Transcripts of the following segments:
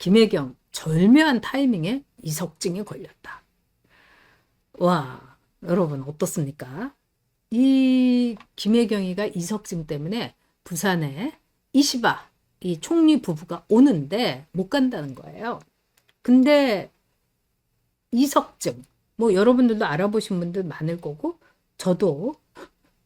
김혜경 절묘한 타이밍에 이석증이 걸렸다. 와, 여러분 어떻습니까? 이 김혜경이가 이석증 때문에 부산에 이시바 이 총리 부부가 오는데 못 간다는 거예요. 근데 이석증 뭐 여러분들도 알아보신 분들 많을 거고 저도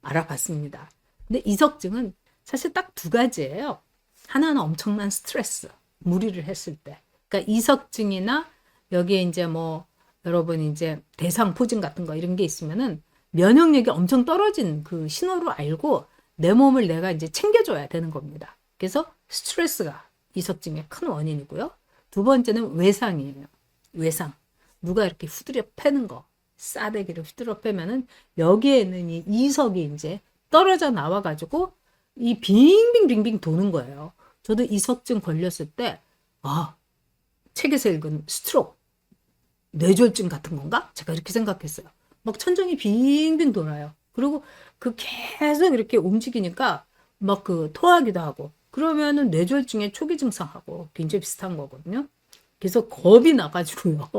알아봤습니다. 근데 이석증은 사실 딱 두 가지예요. 하나는 엄청난 스트레스, 무리를 했을 때. 그러니까 이석증이나 여기에 이제 뭐 여러분 이제 대상포진 같은 거 이런 게 있으면은 면역력이 엄청 떨어진 그 신호로 알고 내 몸을 내가 이제 챙겨줘야 되는 겁니다. 그래서 스트레스가 이석증의 큰 원인이고요. 두 번째는 외상이에요. 외상. 누가 이렇게 후드려 패는 거, 싸대기를 후드려 패면은 여기에 있는 이 이석이 이제 떨어져 나와가지고 이 빙빙빙빙 도는 거예요. 저도 이석증 걸렸을 때, 아, 책에서 읽은 스트록, 뇌졸중 같은 건가? 제가 이렇게 생각했어요. 막 천정이 빙빙 돌아요. 그리고 그 계속 이렇게 움직이니까 막 그 토하기도 하고, 그러면은 뇌졸중의 초기 증상하고 굉장히 비슷한 거거든요. 그래서 겁이 나가지고요.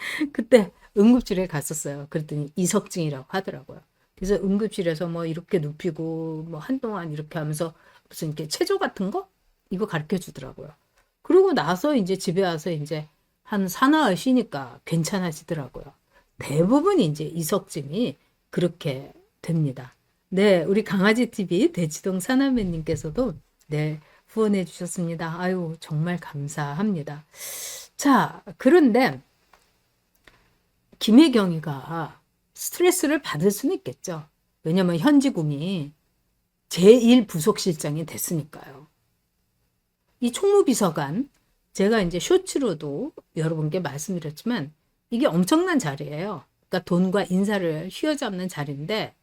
그때 응급실에 갔었어요. 그랬더니 이석증이라고 하더라고요. 그래서 응급실에서 뭐 이렇게 눕히고 뭐 한동안 이렇게 하면서 무슨 이렇게 체조 같은 거 이거 가르쳐 주더라고요. 그러고 나서 이제 집에 와서 이제 한 사나흘 쉬니까 괜찮아지더라고요. 대부분 이제 이석증이 그렇게 됩니다. 네, 우리 강아지 TV 대치동 사나매님께서도 네 후원해 주셨습니다. 아유 정말 감사합니다. 자 그런데 김혜경이가 스트레스를 받을 수는 있겠죠. 왜냐면 현지궁이 제1 부속실장이 됐으니까요. 이 총무비서관, 제가 이제 쇼츠로도 여러분께 말씀드렸지만 이게 엄청난 자리예요. 그러니까 돈과 인사를 휘어잡는 자리인데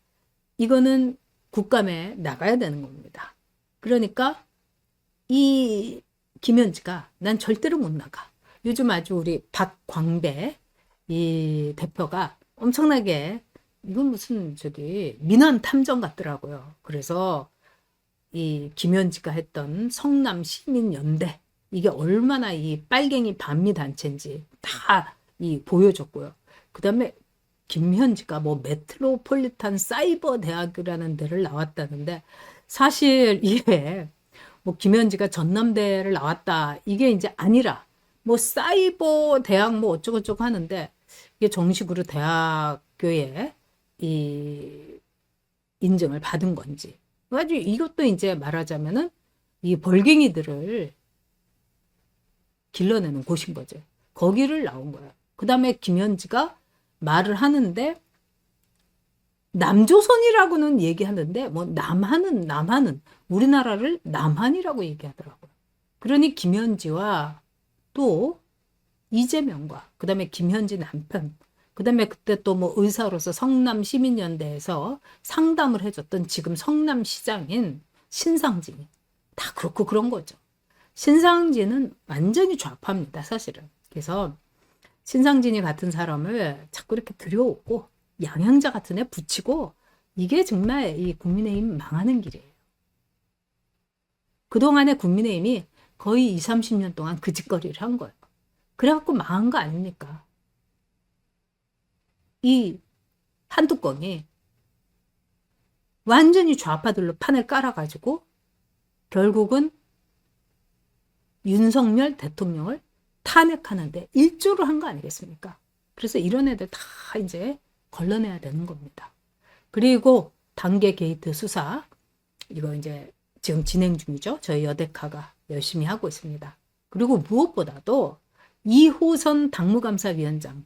이거는 국감에 나가야 되는 겁니다. 그러니까 이 김현지가 난 절대로 못 나가. 요즘 아주 우리 박광배 이 대표가 엄청나게 이건 무슨 저기 민원 탐정 같더라고요. 그래서 이 김현지가 했던 성남 시민연대 이게 얼마나 이 빨갱이 반미 단체인지 다 이 보여줬고요. 그 다음에 김현지가 뭐 메트로폴리탄 사이버 대학이라는 데를 나왔다는데 사실 이게 뭐 김현지가 전남대를 나왔다 이게 이제 아니라 뭐 사이버 대학 뭐 어쩌고저쩌고 하는데 이게 정식으로 대학교에 이 인증을 받은 건지. 아주 이것도 이제 말하자면은 이 벌갱이들을 길러내는 곳인 거죠. 거기를 나온 거야. 그 다음에 김현지가 말을 하는데 남조선이라고는 얘기하는데 뭐 남한은 남한은 우리나라를 남한이라고 얘기하더라고요. 그러니 김현지와 또 이재명과 그 다음에 김현지 남편 그 다음에 그때 또 뭐 의사로서 성남 시민연대에서 상담을 해줬던 지금 성남시장인 신상진이 다 그렇고 그런 거죠. 신상진은 완전히 좌파입니다, 사실은. 그래서 신상진이 같은 사람을 자꾸 이렇게 들여오고 양양자 같은 애 붙이고 이게 정말 이 국민의힘 망하는 길이에요. 그동안의 국민의힘이 거의 20, 30년 동안 그 짓거리를 한 거예요. 그래갖고 망한 거 아닙니까? 이 한 뚜껑이 완전히 좌파들로 판을 깔아가지고 결국은 윤석열 대통령을 탄핵하는데 일조를 한 거 아니겠습니까? 그래서 이런 애들 다 이제 걸러내야 되는 겁니다. 그리고 단계 게이트 수사 이거 이제 지금 진행 중이죠. 저희 여대카가 열심히 하고 있습니다. 그리고 무엇보다도 이호선 당무감사위원장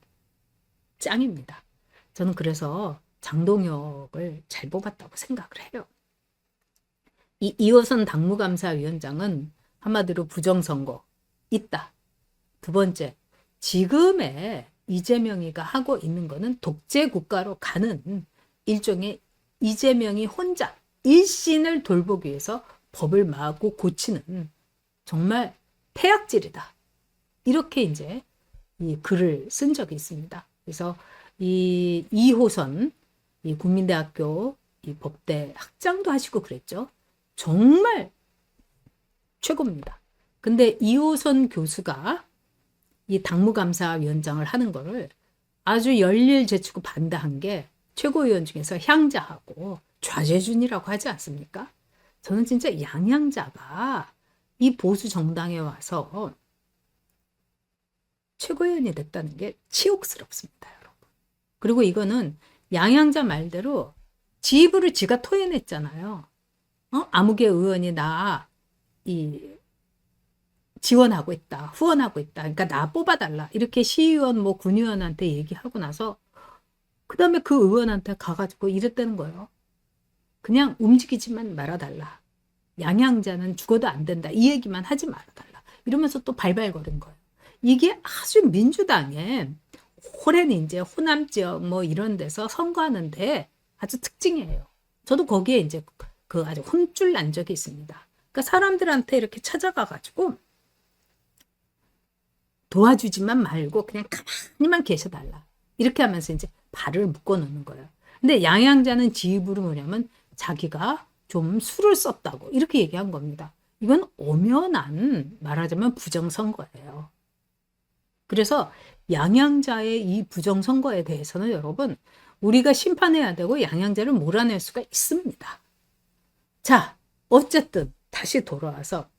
짱입니다. 저는 그래서 장동혁을 잘 뽑았다고 생각을 해요. 이 이호선 당무감사위원장은 한마디로 부정선거 있다. 두 번째, 지금의 이재명이가 하고 있는 거는 독재 국가로 가는 일종의 이재명이 혼자 일신을 돌보기 위해서 법을 마구 고치는 정말 폐악질이다. 이렇게 이제 이 글을 쓴 적이 있습니다. 그래서 이 이호선 이 국민대학교 이 법대 학장도 하시고 그랬죠. 정말 최고입니다. 근데 이호선 교수가 이 당무감사위원장을 하는 거를 아주 열일 제치고 반대한 게 최고위원 중에서 향자하고 좌재준이라고 하지 않습니까? 저는 진짜 양향자가 이 보수 정당에 와서 최고위원이 됐다는 게 치욕스럽습니다. 그리고 이거는 양향자 말대로 지 입으로 지가 토해냈잖아요. 어? 아무개 의원이 나, 이, 지원하고 있다, 후원하고 있다. 그러니까 나 뽑아달라. 이렇게 시의원, 뭐 군의원한테 얘기하고 나서, 그 다음에 그 의원한테 가가지고 이랬다는 거예요. 그냥 움직이지만 말아달라. 양양자는 죽어도 안 된다. 이 얘기만 하지 말아달라. 이러면서 또 발발거린 거예요. 이게 아주 민주당 에 오랜 이제 호남 지역 뭐 이런 데서 선거하는데 아주 특징이에요. 저도 거기에 이제 그 아주 혼쭐 난 적이 있습니다. 그러니까 사람들한테 이렇게 찾아가 가지고 도와주지만 말고 그냥 가만히만 계셔달라. 이렇게 하면서 이제 발을 묶어 놓는 거예요. 근데 양양자는 지입으로 뭐냐면 자기가 좀 술을 썼다고 이렇게 얘기한 겁니다. 이건 엄연한 말하자면 부정선거예요. 그래서 양양자의 이 부정선거에 대해서는 여러분 우리가 심판해야 되고 양양자를 몰아낼 수가 있습니다. 자, 어쨌든 다시 돌아와서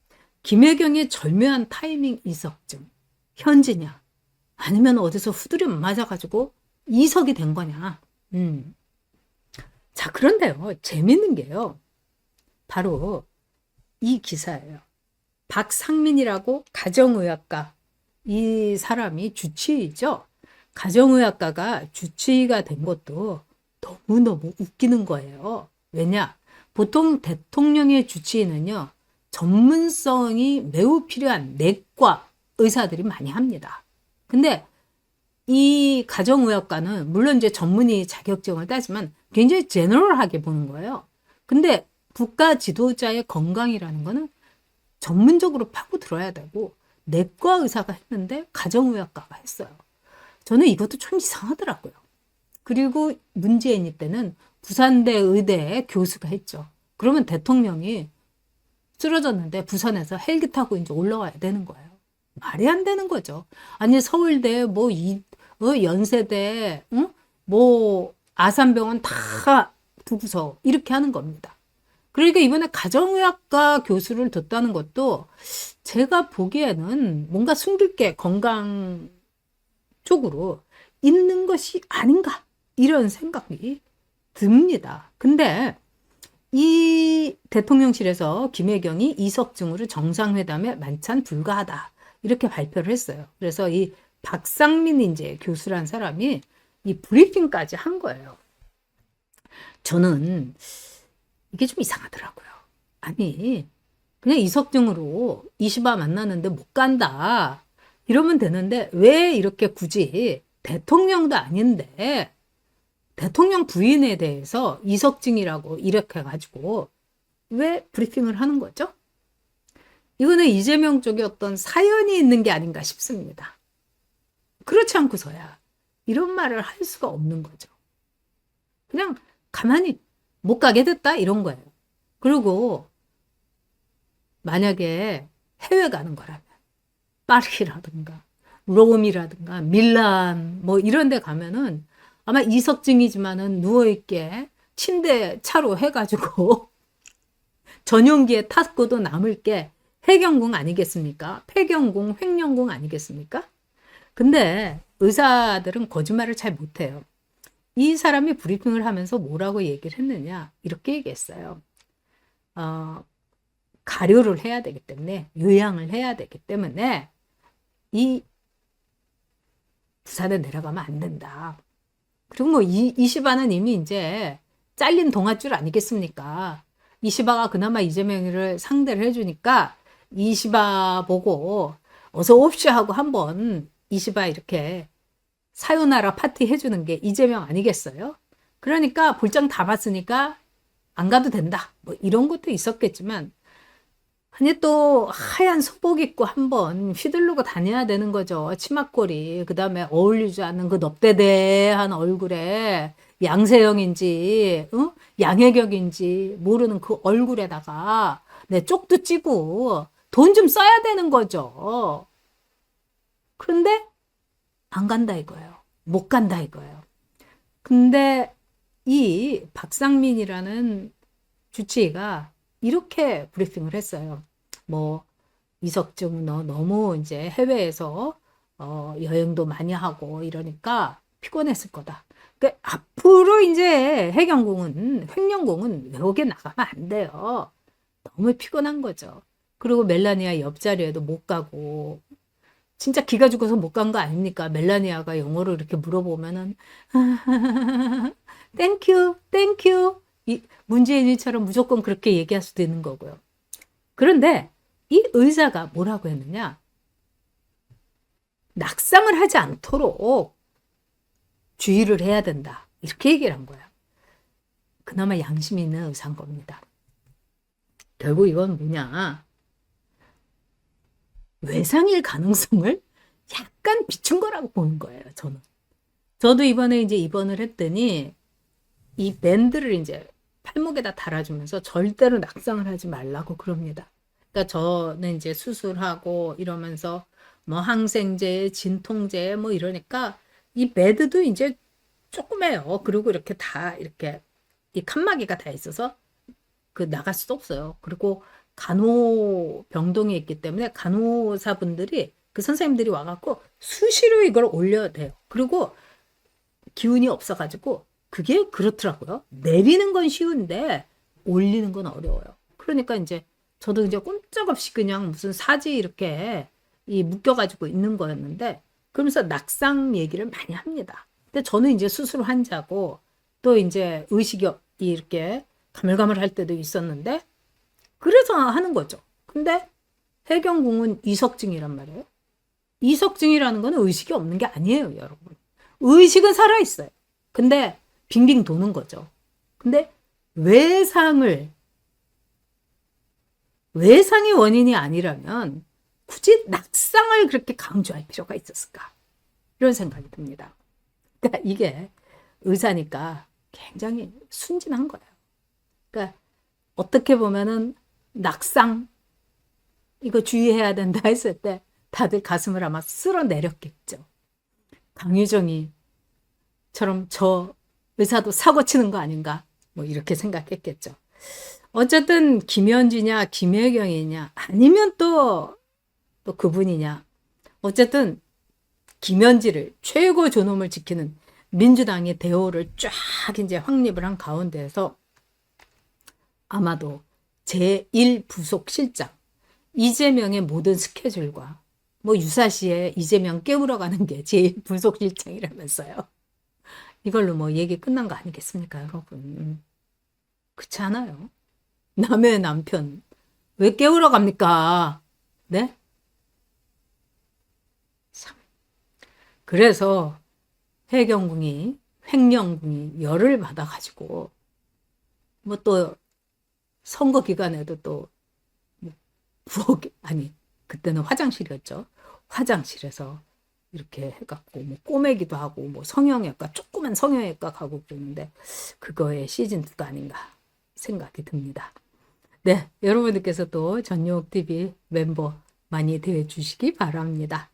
김혜경의 절묘한 타이밍 이석증 현지냐 아니면 어디서 후드려 맞아가지고 이석이 된 거냐. 음. 자, 그런데요. 재밌는 게요. 바로 이 기사예요. 박상민이라고 가정의학과 이 사람이 주치의죠. 가정의학과가 주치의가 된 것도 너무너무 웃기는 거예요. 왜냐? 보통 대통령의 주치의는요, 전문성이 매우 필요한 내과 의사들이 많이 합니다. 근데 이 가정의학과는 물론 이제 전문의 자격증을 따지만 굉장히 제너럴하게 보는 거예요. 근데 국가 지도자의 건강이라는 거는 전문적으로 파고 들어야 되고 내과 의사가 했는데 가정의학과가 했어요. 저는 이것도 좀 이상하더라고요. 그리고 문재인이 때는 부산대 의대 교수가 했죠. 그러면 대통령이 쓰러졌는데 부산에서 헬기 타고 이제 올라와야 되는 거예요. 말이 안 되는 거죠. 아니 서울대 뭐 이, 어, 연세대 응? 뭐 아산병원 다 두고서 이렇게 하는 겁니다. 그러니까 이번에 가정의학과 교수를 뒀다는 것도 제가 보기에는 뭔가 숨길 게 건강 쪽으로 있는 것이 아닌가 이런 생각이 듭니다. 근데 이 대통령실에서 김혜경이 이석증으로 정상회담에 만찬 불가하다 이렇게 발표를 했어요. 그래서 이 박상민 이제 교수란 사람이 이 브리핑까지 한 거예요. 저는 이게 좀 이상하더라고요. 아니 그냥 이석증으로 이시바 만나는데 못 간다. 이러면 되는데 왜 이렇게 굳이 대통령도 아닌데 대통령 부인에 대해서 이석증이라고 이렇게 해가지고 왜 브리핑을 하는 거죠? 이거는 이재명 쪽에 어떤 사연이 있는 게 아닌가 싶습니다. 그렇지 않고서야 이런 말을 할 수가 없는 거죠. 그냥 가만히 못 가게 됐다 이런 거예요. 그리고 만약에 해외 가는 거라면 파리라든가 롬이라든가 밀란 뭐 이런 데 가면은 아마 이석증이지만은 누워있게 침대 차로 해가지고 전용기에 탔고도 남을 게 해경궁 아니겠습니까? 폐경궁, 횡령궁 아니겠습니까? 근데 의사들은 거짓말을 잘 못해요. 이 사람이 브리핑을 하면서 뭐라고 얘기를 했느냐? 이렇게 얘기했어요. 어, 가료를 해야 되기 때문에 요양을 해야 되기 때문에 이 부산에 내려가면 안 된다. 그리고 뭐 이, 이시바는 이미 이제 잘린 동아줄 아니겠습니까? 이시바가 그나마 이재명을 상대를 해주니까 이시바 보고 어서 옵시 하고 한번 이시바 이렇게 사요나라 파티 해주는 게 이재명 아니겠어요? 그러니까 볼장 다 봤으니까 안 가도 된다. 뭐 이런 것도 있었겠지만 아니 또 하얀 소복 입고 한번 휘둘르고 다녀야 되는 거죠. 치마꼬리. 그다음에 어울리지 않는 그 넙대대한 얼굴에 양세형인지 어? 양혜격인지 모르는 그 얼굴에다가 내 쪽도 찌고 돈 좀 써야 되는 거죠. 그런데 안 간다 이거예요. 못 간다 이거예요. 근데 이 박상민이라는 주치의가 이렇게 브리핑을 했어요. 뭐 이석증 너 너무 이제 해외에서 어, 여행도 많이 하고 이러니까 피곤했을 거다. 그 앞으로 이제 해경궁은 횡령궁은 외국에 나가면 안 돼요. 너무 피곤한 거죠. 그리고 멜라니아 옆자리에도 못 가고 진짜 기가 죽어서 못 간 거 아닙니까? 멜라니아가 영어로 이렇게 물어보면은 땡큐 땡큐 이 문재인이처럼 무조건 그렇게 얘기할 수도 있는 거고요. 그런데 이 의사가 뭐라고 했느냐? 낙상을 하지 않도록 주의를 해야 된다. 이렇게 얘기를 한 거야. 그나마 양심이 있는 의사인 겁니다. 결국 이건 뭐냐? 외상일 가능성을 약간 비춘 거라고 보는 거예요, 저는. 저도 이번에 이제 입원을 했더니 이 밴드를 이제 팔목에다 달아주면서 절대로 낙상을 하지 말라고 그럽니다. 그러니까 저는 이제 수술하고 이러면서 뭐 항생제, 진통제 뭐 이러니까 이 배드도 이제 조그매요. 그리고 이렇게 다 이렇게 이 칸막이가 다 있어서 그 나갈 수도 없어요. 그리고 간호 병동에 있기 때문에 간호사분들이 그 선생님들이 와갖고 수시로 이걸 올려야 돼요. 그리고 기운이 없어가지고 그게 그렇더라고요. 내리는 건 쉬운데 올리는 건 어려워요. 그러니까 이제 저도 이제 꼼짝없이 그냥 무슨 사지 이렇게 이 묶여가지고 있는 거였는데 그러면서 낙상 얘기를 많이 합니다. 근데 저는 이제 수술 환자고 또 이제 의식이 이렇게 가물가물할 때도 있었는데 그래서 하는 거죠. 근데 해경궁은 이석증이란 말이에요. 이석증이라는 거는 의식이 없는 게 아니에요, 여러분. 의식은 살아 있어요. 근데 빙빙 도는 거죠. 근데 외상을 외상이 원인이 아니라면 굳이 낙상을 그렇게 강조할 필요가 있었을까? 이런 생각이 듭니다. 그러니까 이게 의사니까 굉장히 순진한 거예요. 그러니까 어떻게 보면은 낙상 이거 주의해야 된다 했을 때 다들 가슴을 아마 쓸어 내렸겠죠. 강유정이처럼 저 의사도 사고 치는 거 아닌가 뭐 이렇게 생각했겠죠. 어쨌든 김현지냐 김혜경이냐 아니면 또, 또 그분이냐 어쨌든 김현지를 최고 존엄을 지키는 민주당의 대호를 쫙 이제 확립을 한 가운데에서 아마도 제1부속실장 이재명의 모든 스케줄과 뭐 유사시에 이재명 깨우러 가는 게 제1부속실장이라면서요. 이걸로 뭐 얘기 끝난 거 아니겠습니까, 여러분? 그렇지 않아요? 남의 남편 왜 깨우러 갑니까? 네? 참. 그래서 해경궁이 횡령궁이 열을 받아가지고 뭐 또 선거 기간에도 또뭐 부엌 아니 그때는 화장실이었죠. 화장실에서 이렇게 해갖고 뭐 꼬매기도 하고 뭐 성형외과 조그만 성형외과 가고 그러는데 그거의 시즌 2가 아닌가 생각이 듭니다. 네, 여러분들께서도 전용 TV 멤버 많이 되어 주시기 바랍니다.